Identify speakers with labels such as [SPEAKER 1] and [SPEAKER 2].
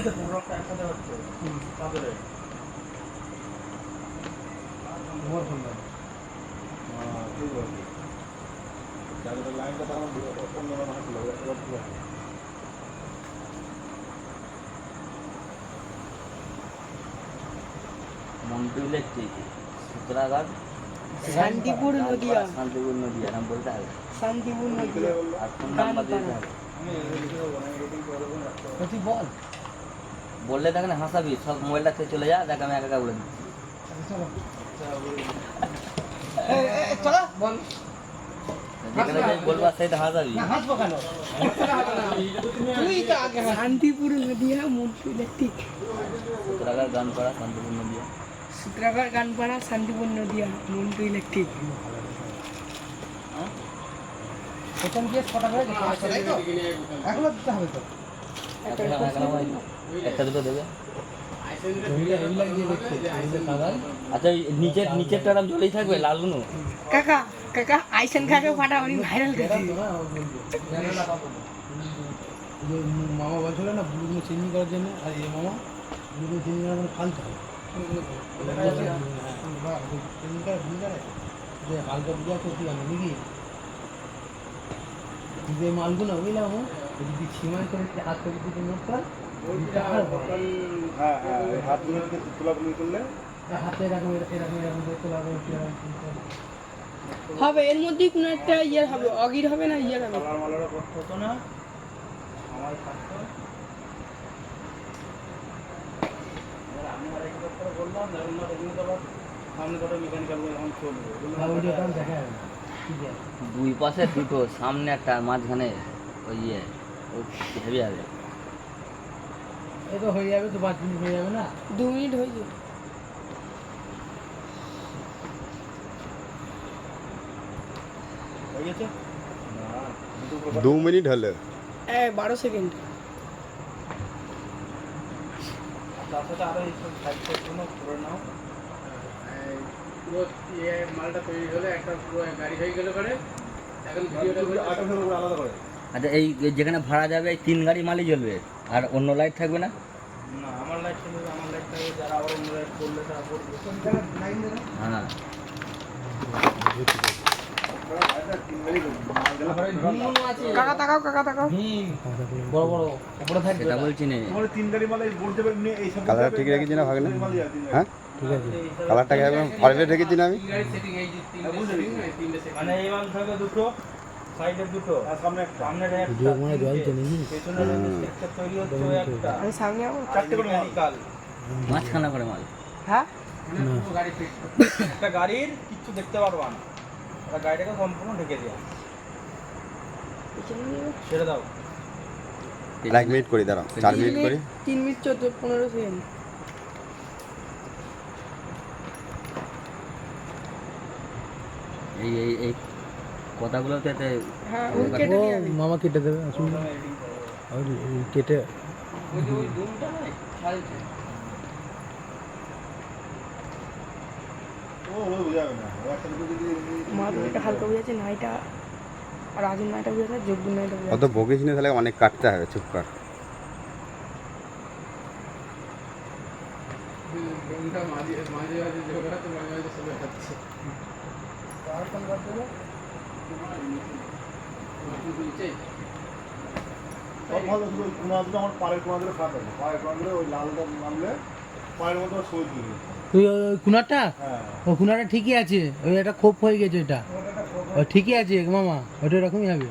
[SPEAKER 1] এমনিতে পুরো রক্ত একসাথে হচ্ছে। তাদের
[SPEAKER 2] লাইনটা তখন অন্য হাসলো এবার পুরো
[SPEAKER 3] মন্টু ইলেকট্রিক
[SPEAKER 4] শান্তিপুর নদিয়া।
[SPEAKER 3] শান্তিপুর নদী নাম বলতে হবে
[SPEAKER 4] শান্তিপুর নদিয়া।
[SPEAKER 3] আর ফোন নাম্বার দিতে হবে
[SPEAKER 5] তো তুই বল।
[SPEAKER 3] বললে দেখ না হাসাবি সব মোবাইলটা থেকে চলে যা দেখ আমি একা একা বলে দিচ্ছি।
[SPEAKER 5] আচ্ছা।
[SPEAKER 4] শান্তিপুর নদিয়া মন্টু ইলেকট্রিক
[SPEAKER 3] সূত্রাঘাট গান করা শান্তিপুর নদী
[SPEAKER 4] সূত্রাগড় গানপাড়া শান্তিপুর নদিয়া মন্টু ইলেকট্রিক
[SPEAKER 5] প্রথম গিয়ে ছটা করে? দিতে হবে, তো? এখনও দিতে হবে তো।
[SPEAKER 3] এখন এখন আমার একটা দুটো দেবে। আচ্ছা নিচের নিচের টারাম চলেই থাকবে লালগুনো
[SPEAKER 4] কাকা কাকা আইসেন কাকে ফাটাফাটি ভাইরাল করছি
[SPEAKER 5] মামা বলছিল না বুড়িগুলো চিনি করার জন্য আর এই মামা বুড়িগুলো চিনি করার জন্য ফালতে। হবে চিনি করে ভুল করে যে হালকা বুঝে আছে জানো নাকি? যে মালগুলো বুঝলাম যদি সীমায় করে হাত করে দিতে নোট কর
[SPEAKER 2] হ্যাঁ। হ্যাঁ হাতগুলো থেকে করলে?
[SPEAKER 5] হাতে এরকম এরকম এরকম এরকম
[SPEAKER 4] হবে এর মধ্যেই কোনো একটা ইয়ে হবে অগির হবে না ইয়ে হবে?
[SPEAKER 1] করতে হতো না। আমার থাকতো আমি আর এক করে বললাম না দেখুন তো আবার সামনে ধরো মেকানিক্যাল এখন চলবে।
[SPEAKER 5] ভিডিও কাম দেখা যাবে না। ঠিক আছে
[SPEAKER 3] দুই পাশে দুটো সামনে একটা মাঝখানে ওই ইয়ে। হেভি হবে
[SPEAKER 5] তো হয়ে যাবে তো পাঁচ মিনিট হয়ে যাবে না
[SPEAKER 4] দু মিনিট হয়ে যাবে
[SPEAKER 2] দু মিনিট হলে।
[SPEAKER 4] হ্যাঁ বারো সেকেন্ড।
[SPEAKER 1] তার সাথে আরও এই সব সাইড করে নাও
[SPEAKER 5] পুরো ইয়ে মালটা তৈরি হলে একটা পুরো গাড়ি হয়ে গেলে পরে এখন ভিডিওটা
[SPEAKER 2] আলাদা করে।
[SPEAKER 3] আচ্ছা এই এই যেখানে ভাড়া যাবে এই তিন গাড়ি মালই জ্বলবে আর অন্য লাইট থাকবে না?
[SPEAKER 1] না আমার লাইট ছিল আমার লাইট থাকবে যারা আবার অন্য লাইট করলে তারা করবে।
[SPEAKER 3] হ্যাঁ।
[SPEAKER 4] কাকা তাকাও কাকা তাকাও।
[SPEAKER 5] বড় বড় উপরে থাকবে।
[SPEAKER 3] সেটা বলছি না।
[SPEAKER 2] তিন গাড়ি মালে বোর্ড যাবে এই সব
[SPEAKER 6] কালারটা ঠিক রেখেছি না ভাগলে হ্যাঁ?
[SPEAKER 5] ঠিক আছে।
[SPEAKER 6] কালারটাকে একদম পারফেক্ট রেখেছি না আমি?
[SPEAKER 5] গাড়ি সেটিং এই তিনটে
[SPEAKER 1] মানে এই মাল থাকবে দুটো। সাইডের দুটো।
[SPEAKER 2] আর সামনে একটা
[SPEAKER 1] সামনের একটা পেছনের স্ট্রাকচার তৈরি হচ্ছে একটা।
[SPEAKER 4] আমি সামনে যাব।
[SPEAKER 1] চারটে করে মেকানিক্যাল
[SPEAKER 3] মাঝখানা করে মাল।
[SPEAKER 4] হ্যাঁ?
[SPEAKER 5] মানে গাড়ি
[SPEAKER 1] একটা গাড়ির কিচ্ছু দেখতে পারবা না। ওরা গাড়িটাকে সম্পূর্ণ ঢেকে দেওয়া ছেড়ে দাও।
[SPEAKER 6] এক মিনিট করি দাঁড়াও। চার মিনিট করি।
[SPEAKER 4] তিন মিনিট চোদ্দ পনেরো সেকেন্ড।
[SPEAKER 3] এই এই এই
[SPEAKER 4] হ্যাঁ কেটে
[SPEAKER 5] মামা কেটে দেবে
[SPEAKER 1] দেবো।
[SPEAKER 5] আর কেটে
[SPEAKER 1] ওই যে ওই ধুমটা নয় ছালছে
[SPEAKER 2] ও ও বুঝাবে না ও একটা দুটো যদি
[SPEAKER 4] মা তো এটা হালকা বুঝেছে নাইটা আর আজুর নাইটা বুঝেছে যোগ্য নাইটা
[SPEAKER 6] অত বকিস নি তাহলে অনেক কাটতে হবে চুপ কর
[SPEAKER 5] মাঝে মাঝে মাঝে ঝগড়া তো মাঝে হচ্ছে
[SPEAKER 2] সব ভালো শুধু ওই আমার পায়ের কোনা দুটো পায়ের কোনা ওই লালটা নামলে পায়ের মধ্যে সই দিবে
[SPEAKER 5] তুই ওই কুনারটা?
[SPEAKER 2] হ্যাঁ।
[SPEAKER 5] ও কুনারটা ঠিকই আছে। ওই একটা খোপ হয়ে গেছে এটা ও ঠিকই আছে মামা। ওটা এরকমই হবে।